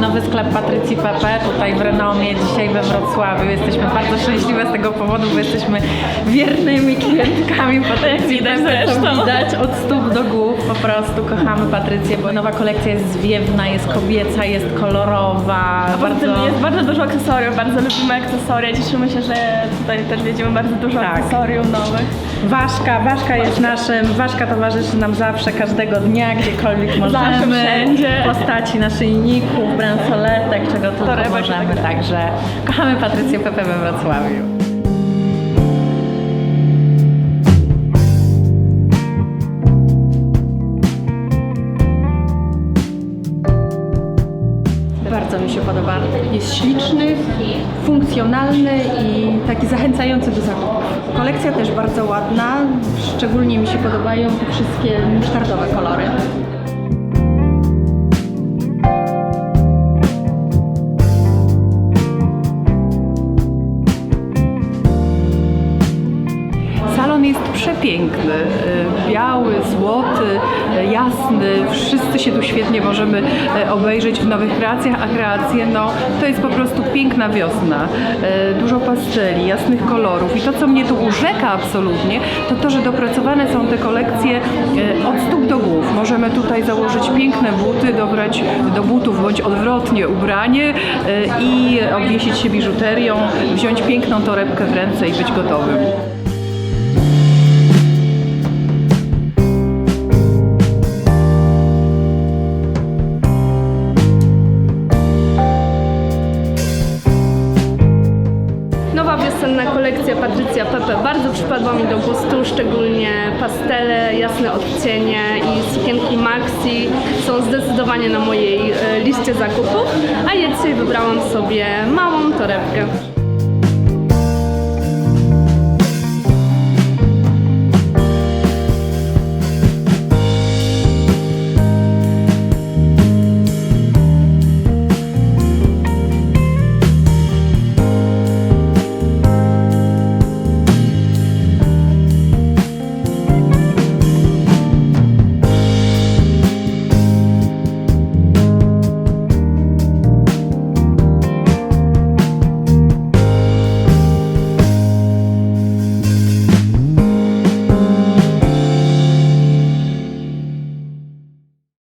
nowy sklep Patrycji Pepe tutaj w Renomie, dzisiaj we Wrocławiu. Jesteśmy bardzo szczęśliwe z tego powodu, bo jesteśmy wiernymi klientkami Patrycji widać zresztą. widać od stóp do głów. Po prostu kochamy Patrycję, bo nowa kolekcja jest zwiewna, jest kobieca, jest kolorowa. A tym jest bardzo dużo akcesoriów, bardzo lubimy akcesoria. Cieszymy się, że tutaj też wiedziemy bardzo dużo Tak. akcesoriów nowych. Ważka, Ważka jest naszym, Ważka towarzyszy nam zawsze, każdego dnia, gdziekolwiek możemy. wszędzie. W postaci naszyjników, bransoletek, czego tylko Torebek możemy. tak dalej. Także kochamy Patrycję Pepe we Wrocławiu. Bardzo mi się podoba. Jest śliczny, funkcjonalny i taki zachęcający do zakupów. Kolekcja też bardzo ładna. Szczególnie mi się podobają te wszystkie musztardowe kolory. Przepiękny, y, biały, złoty, y, jasny, wszyscy się tu świetnie możemy y, obejrzeć w nowych kreacjach, a kreacje no to jest po prostu piękna wiosna, dużo pasteli, jasnych kolorów i to co mnie tu urzeka absolutnie to to, że dopracowane są te kolekcje od stóp do głów. Możemy tutaj założyć piękne buty, dobrać do butów bądź odwrotnie ubranie i obwiesić się biżuterią, wziąć piękną torebkę w ręce i być gotowym. Nowa wiosenna kolekcja Patrycja Pepe bardzo przypadła mi do gustu, szczególnie pastele, jasne odcienie i sukienki maxi są zdecydowanie na mojej e, liście zakupów, a dzisiaj wybrałam sobie małą torebkę.